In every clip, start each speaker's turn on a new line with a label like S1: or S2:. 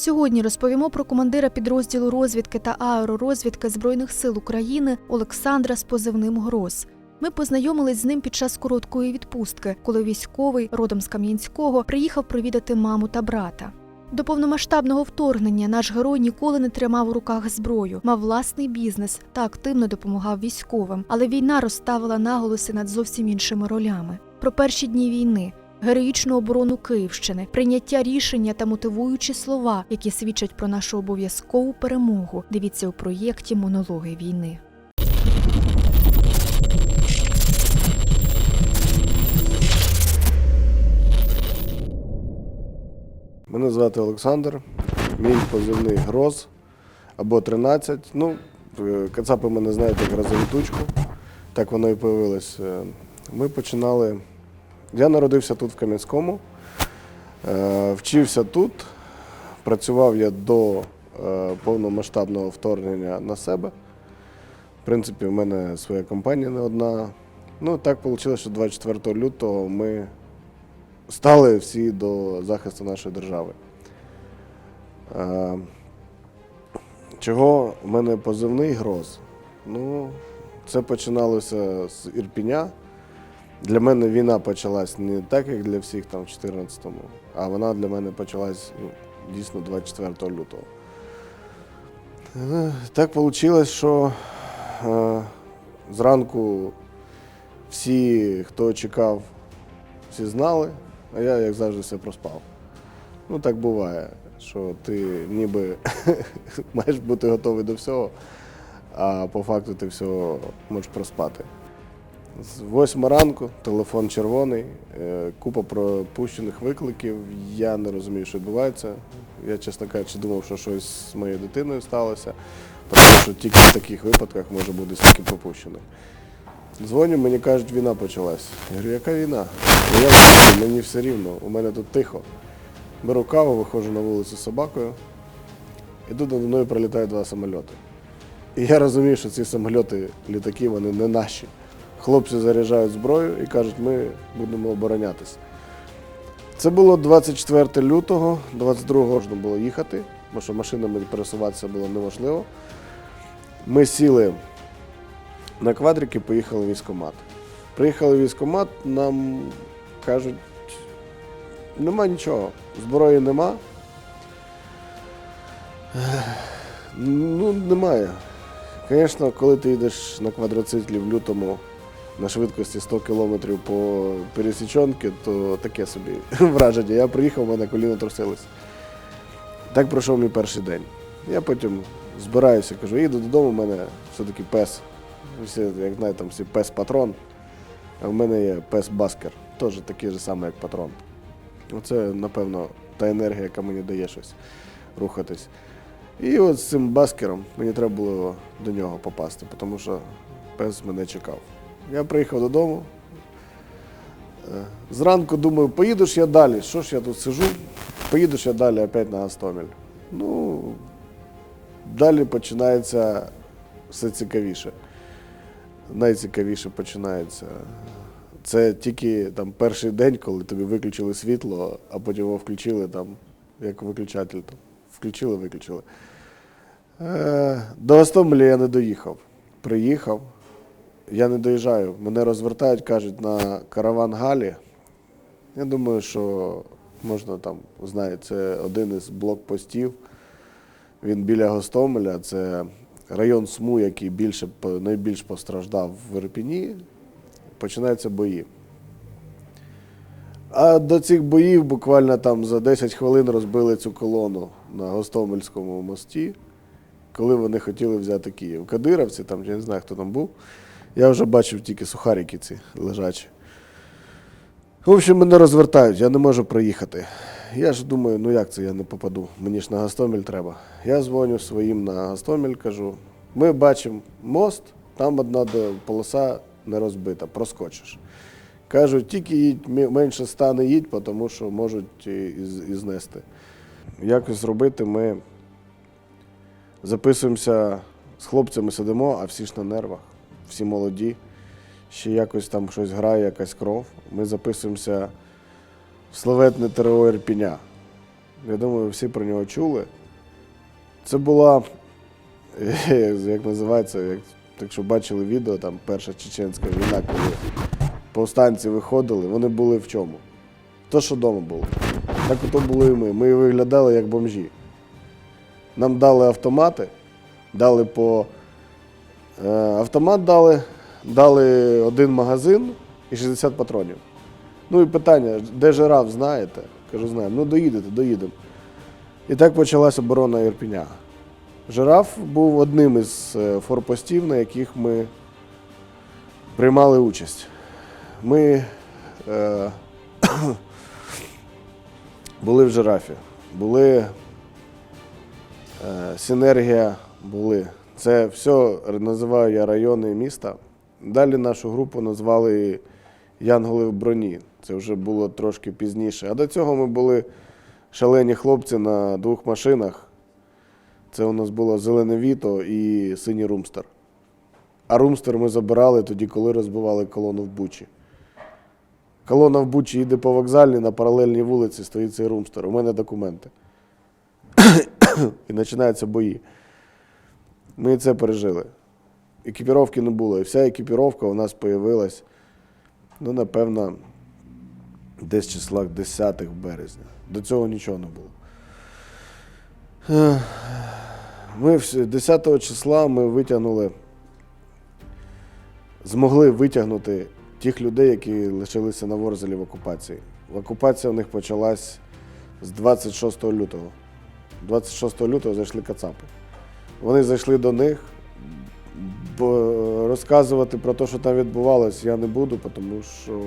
S1: Сьогодні розповімо про командира підрозділу розвідки та аеророзвідки Збройних сил України Олександра з позивним Гроз. Ми познайомились з ним під час короткої відпустки, коли військовий родом з Кам'янського приїхав провідати маму та брата. До повномасштабного вторгнення наш герой ніколи не тримав у руках зброю, мав власний бізнес та активно допомагав військовим. Але війна розставила наголоси над зовсім іншими ролями. Про перші дні війни, героїчну оборону Київщини, прийняття рішення та мотивуючі слова, які свідчать про нашу обов'язкову перемогу. Дивіться у проєкті Монологи війни.
S2: Мене звати Олександр, мій позивний Гроз або 13. Ну, е, кацапи мене знають як грозовітучку. Так воно і появилось. Е, Ми починали. Я народився тут, в Кам'янському, е, вчився тут, працював я до е, повномасштабного вторгнення на себе. В принципі, в мене своя компанія не одна. Ну, так вийшло, що 24 лютого ми стали всі до захисту нашої держави. Е, Чого в мене позивний гроз? Ну, це починалося з Ірпіня. Для мене війна почалась не так, як для всіх там в 14-му, а вона для мене почалась ну, дійсно 24 лютого. Е, Так вийшло, що е, зранку всі, хто чекав, всі знали, а я, як завжди, все проспав. Ну, так буває, що ти ніби маєш бути готовий до всього, а по факту ти всього можеш проспати. З восьми ранку телефон червоний, е, купа пропущених викликів. Я не розумію, що відбувається. Я, чесно кажучи, думав, що щось з моєю дитиною сталося, тому що тільки в таких випадках може бути стільки пропущених. Дзвоню, мені кажуть, війна почалась. Я говорю, яка війна? «Ну, як мені все рівно, у мене тут тихо. Беру каву, виходжу на вулицю з собакою, і тут над мною прилітають два самольоти. І я розумію, що ці самольоти, літаки, вони не наші. Хлопці заряджають зброю і кажуть, ми будемо оборонятися. Це було 24 лютого, 22 можна було їхати, бо що машинами пересуватися було неможливо. Ми сіли на квадрики, поїхали в військкомат. Приїхали в військкомат, нам кажуть, нема нічого, зброї нема. Ну, немає. Звісно, коли ти йдеш на квадроциклі в лютому на швидкості 100 км по пересічонки, то таке собі враження. Я приїхав, у мене коліна трусились. Так пройшов мій перший день. Я потім збираюся, кажу, їду додому, у мене все-таки пес. Всі, як знаєте, там всі пес-патрон. А в мене є пес-баскер, теж такий же самий, як патрон. Оце, напевно, та енергія, яка мені дає щось рухатись. І от з цим баскером мені треба було до нього попасти, тому що пес мене чекав. Я приїхав додому. Е, Зранку думаю, поїду я далі. Що ж я тут сижу? Поїду я далі опять на Гастомель. Ну, далі починається все цікавіше. Найцікавіше починається. Це тільки там перший день, коли тобі виключили світло, а потім його включили там, як виключатель. Там. Включили, виключили. Е, до Гастомеля я не доїхав. Приїхав. Я не доїжджаю. Мене розвертають, кажуть, на караван Галі. Я думаю, що можна там, знаєте, це один із блокпостів. Він біля Гостомеля, це район СМУ, який більше, найбільш постраждав в Ірпіні. Починаються бої. А до цих боїв буквально там за 10 хвилин розбили цю колону на Гостомельському мості, коли вони хотіли взяти Київ. Кадировці, там, я не знаю, хто там був. Я вже бачив тільки сухарики ці лежачі. В общем, мене розвертають, я не можу проїхати. Я ж думаю, ну як це я не попаду? Мені ж на Гастомель треба. Я дзвоню своїм на Гастомель, кажу: ми бачимо мост, там одна полоса не розбита, проскочиш. Кажуть, тільки їдь, менше стане їдь, тому що можуть і знести. Якось зробити ми записуємося з хлопцями, сидимо, а всі ж на нервах, всі молоді. Ще якось там щось грає, якась кров. Ми записуємося в славетне ТРО Ірпіня. Я думаю, всі про нього чули. Це була, як називається, як, якщо бачили відео, там перша чеченська війна, коли повстанці виходили, вони були в чому? То, що вдома було. Так ото були і ми. Ми виглядали як бомжі. Нам дали автомати, дали по. Е, автомат дали, дали один магазин і 60 патронів. Ну і питання, де жираф, знаєте? Кажу, знаємо. Ну доїдете, доїдемо. І так почалась оборона Ірпіня. Жираф був одним із е, форпостів, на яких ми приймали участь. Ми е, були в жирафі, були е, синергія, були. Це все називаю я райони міста. Далі нашу групу назвали Янголи в броні. Це вже було трошки пізніше. А до цього ми були шалені хлопці на двох машинах. Це у нас було зелене віто і синій румстер. А румстер ми забирали тоді, коли розбивали колону в Бучі. Колона в Бучі їде по вокзальній, на паралельній вулиці стоїть цей румстер. У мене документи. і починаються бої. Ми це пережили. Екіпіровки не було. І вся екіпіровка у нас з'явилась, ну, напевно, десь числа 10 березня. До цього нічого не було. Ми вс- 10 числа ми витягнули, змогли витягнути тих людей, які лишилися на Ворзелі в окупації. Окупація в них почалась з 26 лютого. 26 лютого зайшли кацапи. Вони зайшли до них. Бо розказувати про те, що там відбувалось, я не буду, тому що,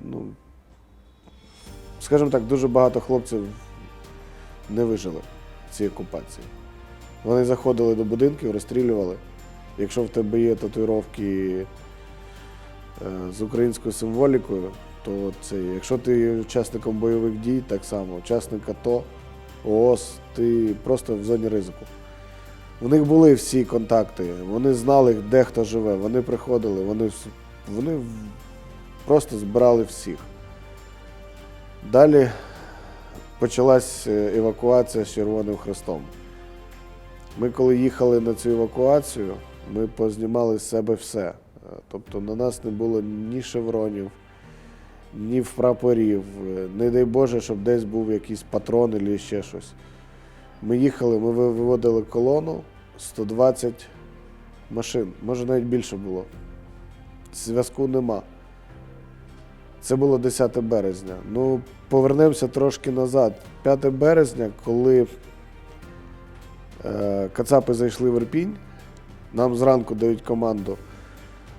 S2: ну, скажімо так, дуже багато хлопців не вижили в цій окупації. Вони заходили до будинків, розстрілювали. Якщо в тебе є татуїровки е, з українською символікою, то це, якщо ти учасником бойових дій, так само, учасник АТО, ООС, ти просто в зоні ризику. У них були всі контакти, вони знали, де хто живе, вони приходили, вони, вони просто збирали всіх. Далі почалась е, евакуація з Червоним Хрестом. Ми, коли їхали на цю евакуацію, ми познімали з себе все. Е, Тобто на нас не було ні шевронів, ні прапорів. Е, Не дай Боже, щоб десь був якийсь патрон або ще щось. Ми їхали, ми виводили колону 120 машин, може навіть більше було. Зв'язку нема. Це було 10 березня. Ну, повернемося трошки назад. 5 березня, коли е, Кацапи зайшли в Ірпінь, нам зранку дають команду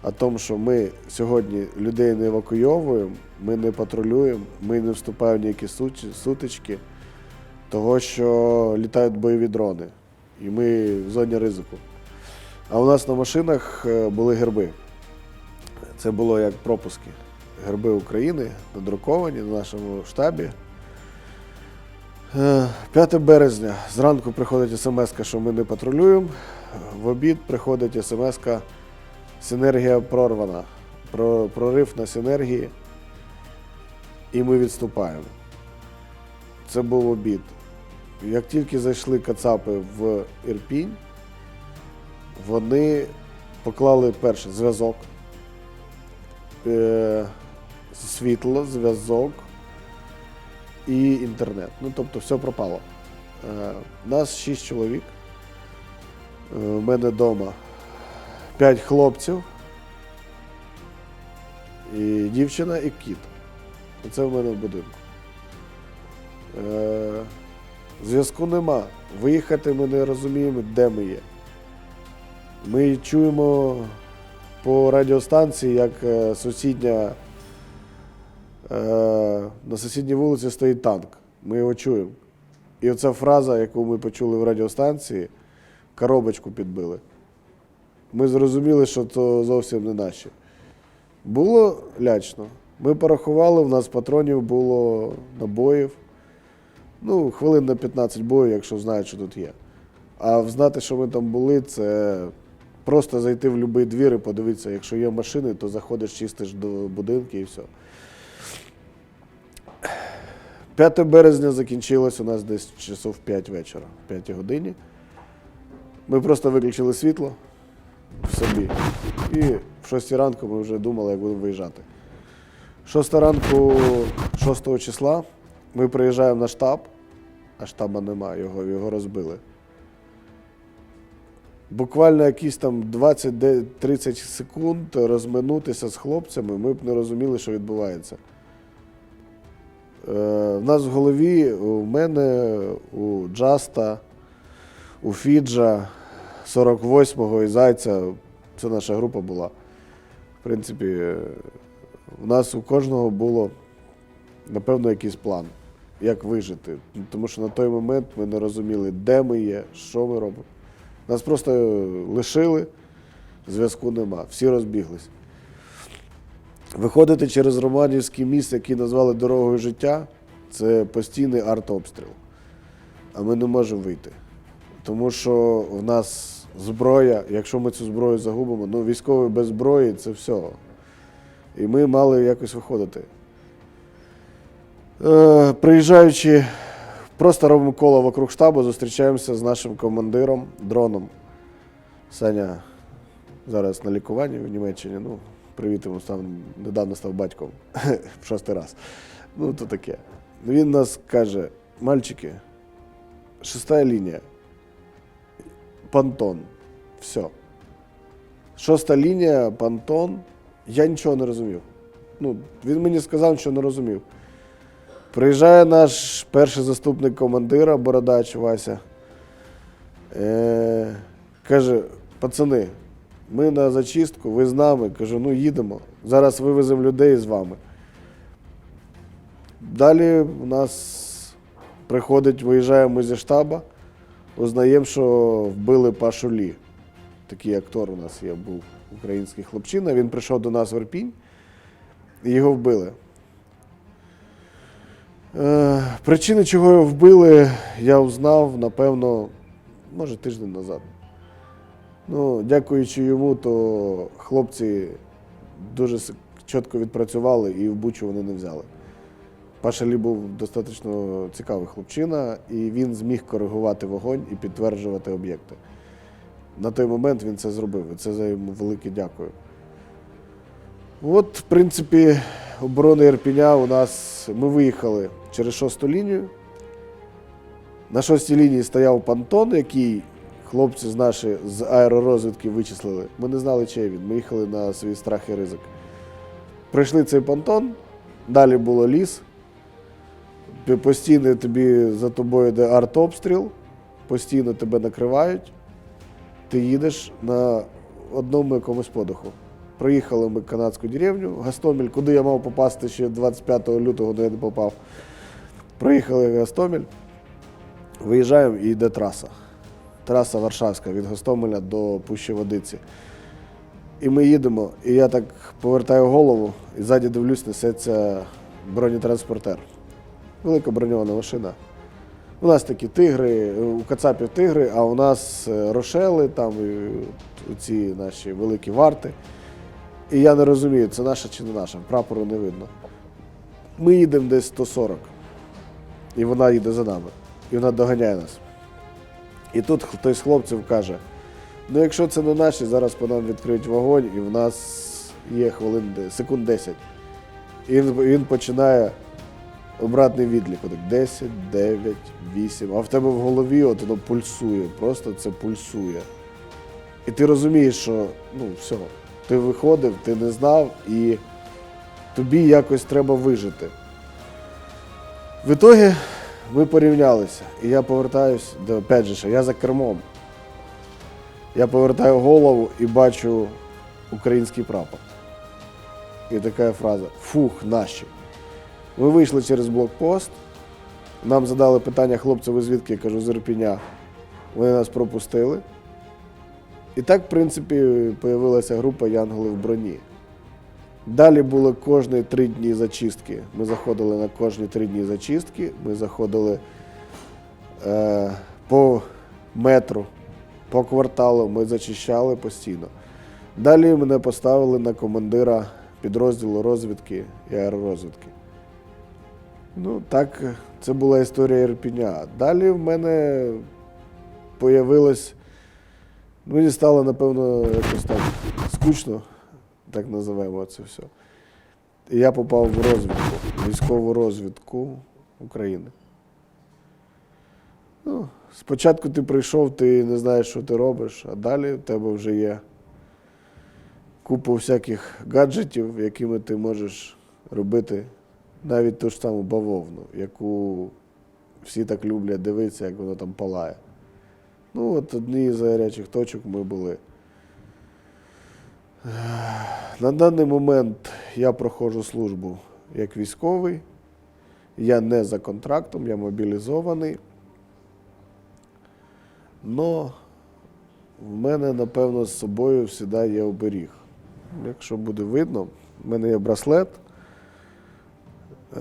S2: о тому, що ми сьогодні людей не евакуйовуємо, ми не патрулюємо, ми не вступаємо в ніякі сутички того, що літають бойові дрони, і ми в зоні ризику. А у нас на машинах е, були герби. Це було як пропуски. Герби України надруковані на нашому штабі. Е, 5 березня зранку приходить смс, що ми не патрулюємо. В обід приходить смс, синергія прорвана. Прорив на синергії. І ми відступаємо. Це був обід. Як тільки зайшли кацапи в Ірпінь, вони поклали перше зв'язок, е, світло, зв'язок і інтернет. Ну, тобто все пропало. Е, нас шість чоловік. Е, У мене вдома п'ять хлопців, і дівчина і кіт. Це в мене в будинку. Зв'язку нема. Виїхати ми не розуміємо, де ми є. Ми чуємо по радіостанції, як е, сусідня, е, на сусідній вулиці стоїть танк. Ми його чуємо. І оця фраза, яку ми почули в радіостанції, коробочку підбили. Ми зрозуміли, що це зовсім не наші. Було лячно. Ми порахували, в нас патронів було набоїв. Ну, хвилин на 15 бою, якщо знають, що тут є. А знати, що ми там були, це просто зайти в будь-який двір і подивитися, якщо є машини, то заходиш, чистиш до будинки і все. 5 березня закінчилось у нас десь часов 5 вечора, в 5 годині. Ми просто виключили світло в собі. І в 6 ранку ми вже думали, як будемо виїжджати. 6 ранку 6 числа ми приїжджаємо на штаб, а штаба немає, його, його розбили. Буквально якісь там 20-30 секунд розминутися з хлопцями, ми б не розуміли, що відбувається. Е, в нас в голові, у мене, у Джаста, у Фіджа, 48-го і Зайця, це наша група була. В принципі, е, у нас у кожного було, напевно, якийсь план, як вижити. Тому що на той момент ми не розуміли, де ми є, що ми робимо. Нас просто лишили, зв'язку нема, всі розбіглись. Виходити через Романівський міст, який назвали дорогою життя, це постійний артобстріл. А ми не можемо вийти. Тому що в нас зброя, якщо ми цю зброю загубимо, ну військовий без зброї це все. І ми мали якось виходити. Е, приїжджаючи, просто робимо коло вокруг штабу, зустрічаємося з нашим командиром, дроном. Саня зараз на лікуванні в Німеччині. Ну, привіт йому став, недавно став батьком в шостий раз. Ну, то таке. Він нас каже: мальчики, шоста лінія. Пантон. Все. Шоста лінія, пантон. Я нічого не розумів. Ну, він мені сказав, що не розумів. Приїжджає наш перший заступник командира, бородач Вася. Е, каже, пацани, ми на зачистку, ви з нами. Кажу, ну їдемо. Зараз вивеземо людей з вами. Далі у нас приходить, виїжджаємо зі штаба, узнаємо, що вбили Пашу Лі. Такий актор у нас є, був український хлопчина. Він прийшов до нас в Ірпінь і його вбили. Е, причини, чого його вбили, я узнав, напевно, може, тиждень назад. Ну, дякуючи йому, то хлопці дуже чітко відпрацювали і в Бучу вони не взяли. Паша Лі був достатньо цікавий хлопчина, і він зміг коригувати вогонь і підтверджувати об'єкти. На той момент він це зробив, і це за йому велике дякую. От, в принципі, оборона Ірпіня у нас ми виїхали через шосту лінію. На шостій лінії стояв понтон, який хлопці з наші з аеророзвідки вичислили. Ми не знали, чий він. Ми їхали на свій страх і ризик. Пройшли цей понтон, далі було ліс. Постійно тобі за тобою йде артобстріл, постійно тебе накривають. Ти їдеш на одному якомусь подиху. Проїхали ми канадську деревню, Гастомель, куди я мав попасти ще 25 лютого, але я не попав. Проїхали Гастомель, виїжджаємо і йде траса. Траса Варшавська від Гостомеля до Пущі Водиці. І ми їдемо, і я так повертаю голову, і ззаді дивлюсь, несеться бронетранспортер. Велика броньована машина. У нас такі тигри, у Кацапів тигри, а у нас е, рошели, там ці наші великі варти. І я не розумію, це наша чи не наша, прапору не видно. Ми їдемо десь 140, і вона їде за нами, і вона доганяє нас. І тут хтось з хлопців каже: ну якщо це не наші, зараз по нам відкриють вогонь, і в нас є хвилин секунд 10. І він, починає обратний відлік. Отак 10, 9, 8. А в тебе в голові от воно пульсує, просто це пульсує. І ти розумієш, що ну все, ти виходив, ти не знав, і тобі якось треба вижити. В ітогі ми порівнялися, і я повертаюсь до опять я за кермом. Я повертаю голову і бачу український прапор. І така фраза: Фух, наші. Ми вийшли через блокпост. Нам задали питання хлопці, ви звідки? Я кажу, з Ірпіня. Вони нас пропустили. І так, в принципі, появилася група Янголи в броні. Далі були кожні три дні зачистки. Ми заходили на кожні три дні зачистки. Ми заходили е, по метру, по кварталу, ми зачищали постійно. Далі мене поставили на командира підрозділу розвідки і аеророзвідки. Ну, так, це була історія Ірпіня. Далі в мене появилось. Мені стало, напевно, якось так скучно, так називаємо це все. І я попав в розвідку, військову розвідку України. Ну, спочатку ти прийшов, ти не знаєш, що ти робиш, а далі в тебе вже є купа всяких гаджетів, якими ти можеш робити навіть ту ж саму бавовну, яку всі так люблять дивитися, як воно там палає. Ну, от одні з гарячих точок ми були. На даний момент я проходжу службу як військовий. Я не за контрактом, я мобілізований. Но в мене, напевно, з собою завжди є оберіг. Якщо буде видно, в мене є браслет.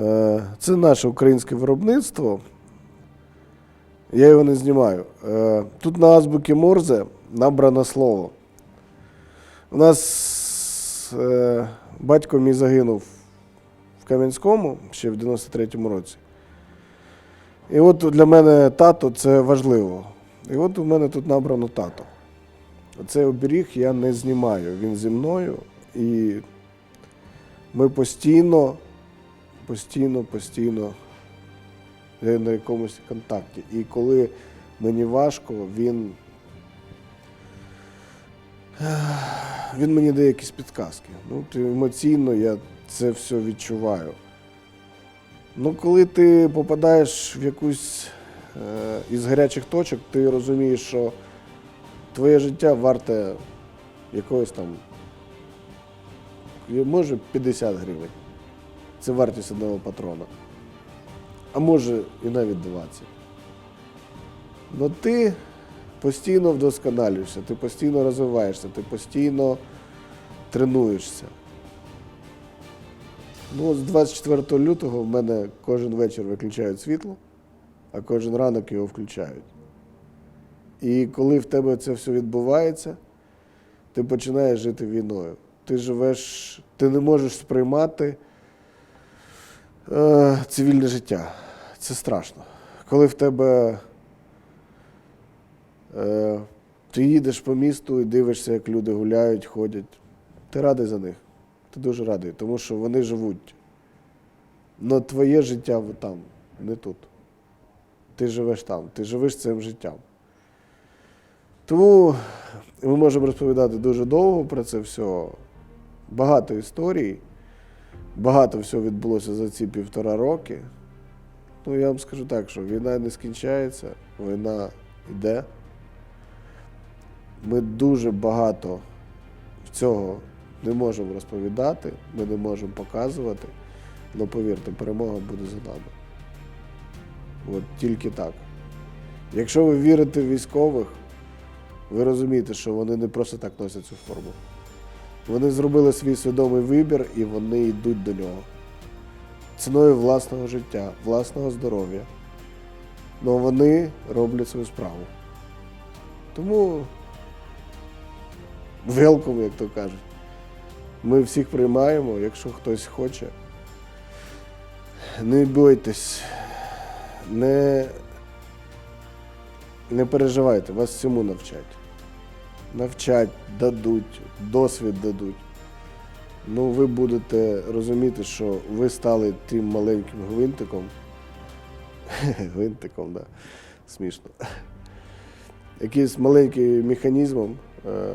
S2: Е, Це наше українське виробництво. Я його не знімаю. Е, Тут на азбуці Морзе набрано слово. У нас е, батько мій загинув в Кам'янському ще в 93-му році. І от для мене тато це важливо. І от у мене тут набрано тато. Цей оберіг я не знімаю. Він зі мною. І ми постійно, постійно, постійно на якомусь контакті. І коли мені важко, він, він мені дає якісь підказки. Ну, емоційно я це все відчуваю. Ну, коли ти попадаєш в якусь е, із гарячих точок, ти розумієш, що твоє життя варте якогось там, може 50 гривень. Це вартість одного патрона. А може і навіть 20. Ну ти постійно вдосконалюєшся, ти постійно розвиваєшся, ти постійно тренуєшся. Ну, з 24 лютого в мене кожен вечір виключають світло, а кожен ранок його включають. І коли в тебе це все відбувається, ти починаєш жити війною. Ти живеш, ти не можеш сприймати е, цивільне життя. Це страшно. Коли в тебе е, ти їдеш по місту і дивишся, як люди гуляють, ходять, ти радий за них. Ти дуже радий, тому що вони живуть. Но твоє життя там, не тут. Ти живеш там, ти живеш цим життям. Тому ми можемо розповідати дуже довго про це все. Багато історій, багато всього відбулося за ці півтора роки. Ну, я вам скажу так, що війна не скінчається, війна йде. Ми дуже багато цього не можемо розповідати, ми не можемо показувати. Але повірте, перемога буде за нами. От тільки так. Якщо ви вірите в військових, ви розумієте, що вони не просто так носять цю форму. Вони зробили свій свідомий вибір і вони йдуть до нього. Ціною власного життя, власного здоров'я. Але вони роблять свою справу. Тому велком, як то кажуть. Ми всіх приймаємо, якщо хтось хоче. Не бойтесь, не, не переживайте, вас всьому навчать. Навчать, дадуть, досвід дадуть. Ну, ви будете розуміти, що ви стали тим маленьким гвинтиком. Гвинтиком, да. Смішно. Якимось маленьким механізмом е,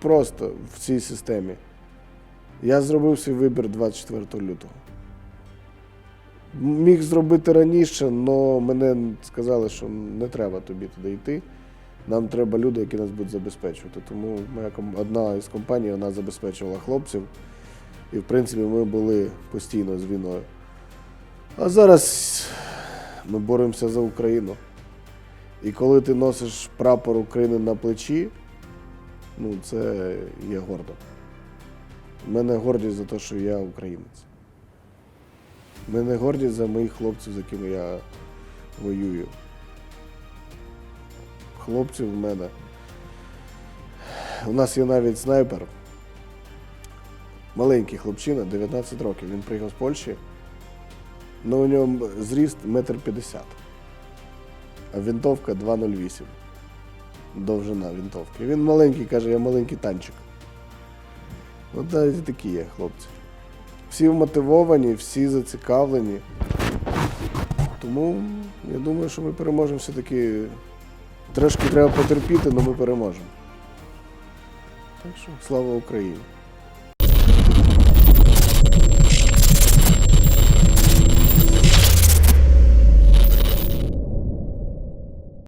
S2: просто в цій системі. Я зробив свій вибір 24 лютого. Міг зробити раніше, але мене сказали, що не треба тобі туди йти. Нам треба люди, які нас будуть забезпечувати. Тому моя одна із компаній вона забезпечувала хлопців. І в принципі ми були постійно з війною. А зараз ми боремося за Україну. І коли ти носиш прапор України на плечі, ну це є гордо. У мене гордість за те, що я українець. У мене гордість за моїх хлопців, з якими я воюю. Хлопців в мене. У нас є навіть снайпер. Маленький хлопчина, 19 років. Він приїхав з Польщі. але у нього зріст метр п'ятдесят, а винтовка 2,08. Довжина винтовки. Він маленький, каже, я маленький танчик. От навіть такі є хлопці. Всі вмотивовані, всі зацікавлені. Тому я думаю, що ми переможемо все-таки. Трошки треба потерпіти, але ми переможемо. Так що слава Україні!